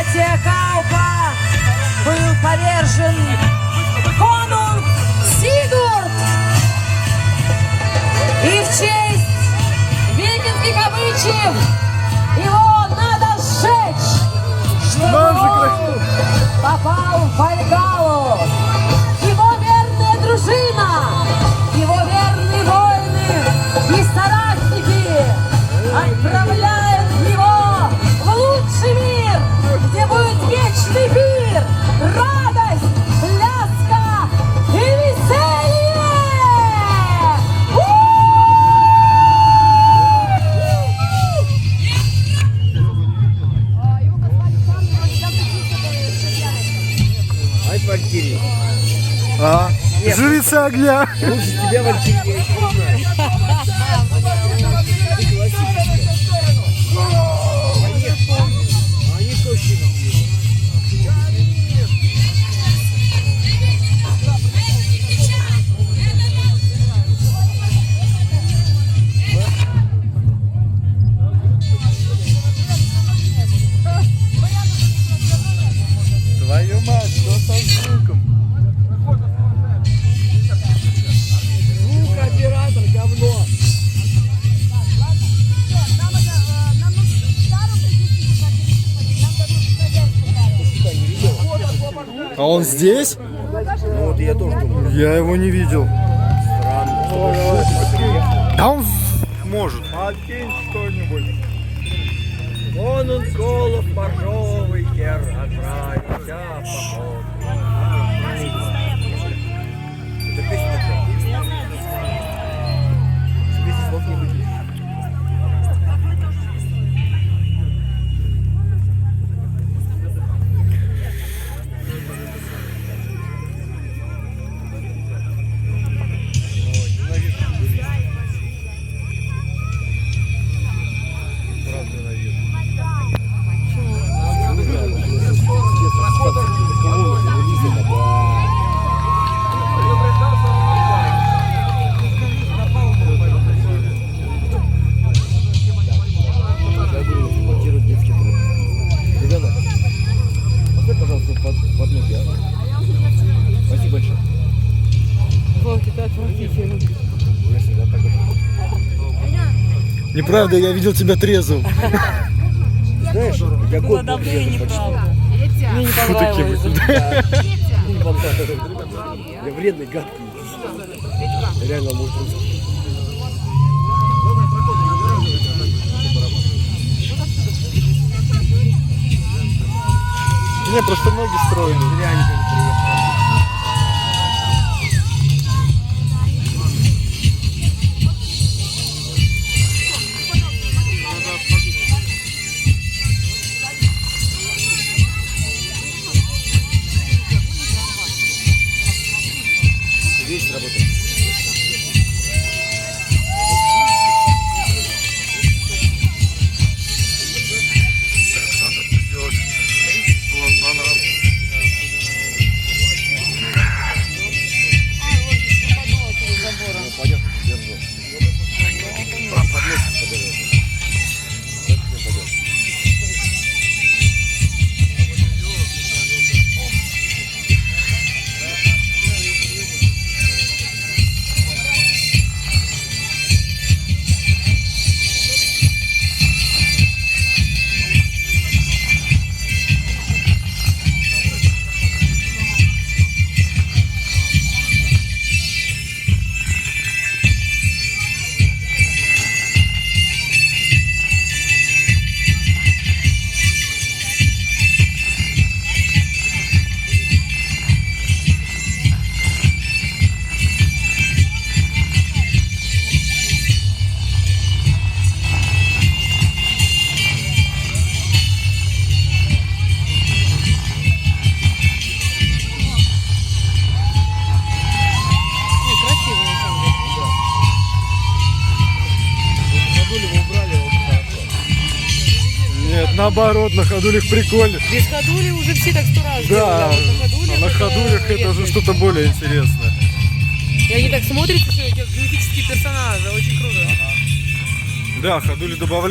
проклятия Каупа был повержен конунг Сигурд. И в честь викингских обычаев его надо сжечь, чтобы он попал в Ай, Валькирия. А, жрица огня. Лучше тебя, Валькирия, я еще не знаю. А он здесь? Ну вот я тоже думаю. Я его не видел. Странно. Да он может. Откинь что-нибудь. Вон он голов пожовый хер отправился поход. Я всегда так говорю. Неправда, я видел тебя трезвым. Знаешь, я год был трезвым почти. Мне не понравилось. вы. Не понравилось. Я вредный, гадкий. Реально друг. Не, просто ноги стройные. Наоборот, на ходулях прикольно. Без ходули уже все так сто раз Да, делали, а вот на ходулях а на это ходулях это уже редкость. что-то более интересное. И они так смотрятся, все, как мифические персонажи, очень круто. Да, ходули добавляют.